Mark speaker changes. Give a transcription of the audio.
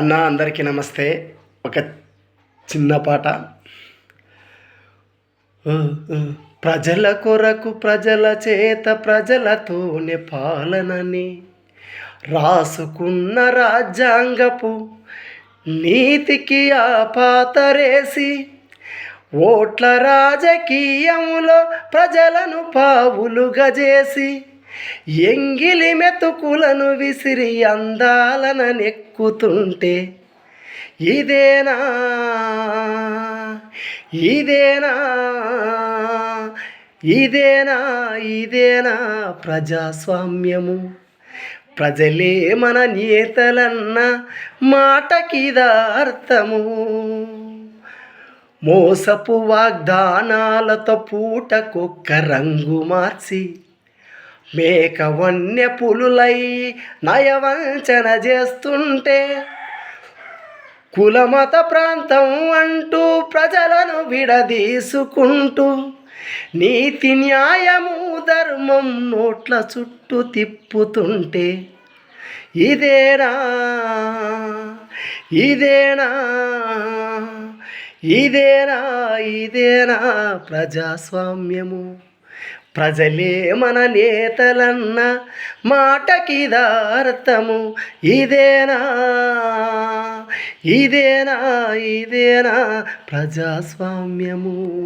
Speaker 1: అన్న అందరికీ నమస్తే. ఒక చిన్న పాట. ప్రజల కొరకు ప్రజల చేత ప్రజలతోనే పాలనని రాసుకున్న రాజ్యాంగపు నీతికి ఆ పాతరేసి ఓట్ల రాజకీయములో ప్రజలను పావులుగా చేసి ఎంగిలి మెతుకులను విసిరి అందాలన నెక్కుతుంటే ఇదేనా? ఇదేనా? ఇదేనా? ఇదేనా ప్రజాస్వామ్యము? ప్రజలే మన నేతలన్న మాటకిదా అర్థము? మోసపు వాగ్దానాలతో పూటకొక్క రంగు మార్చి మేక వన్య పులులై నయవంచన చేస్తుంటే కులమత ప్రాంతం అంటూ ప్రజలను విడదీసుకుంటూ నీతి న్యాయము ధర్మం నోట్ల చుట్టూ తిప్పుతుంటే ఇదేనా? ఇదేనా? ఇదేనా? ఇదేనా ప్రజాస్వామ్యము? ప్రజలే మన నేతలన్న మాటకిదార్థము. ఇదేనా? ఇదేనా? ఇదేనా? ప్రజాస్వామ్యము.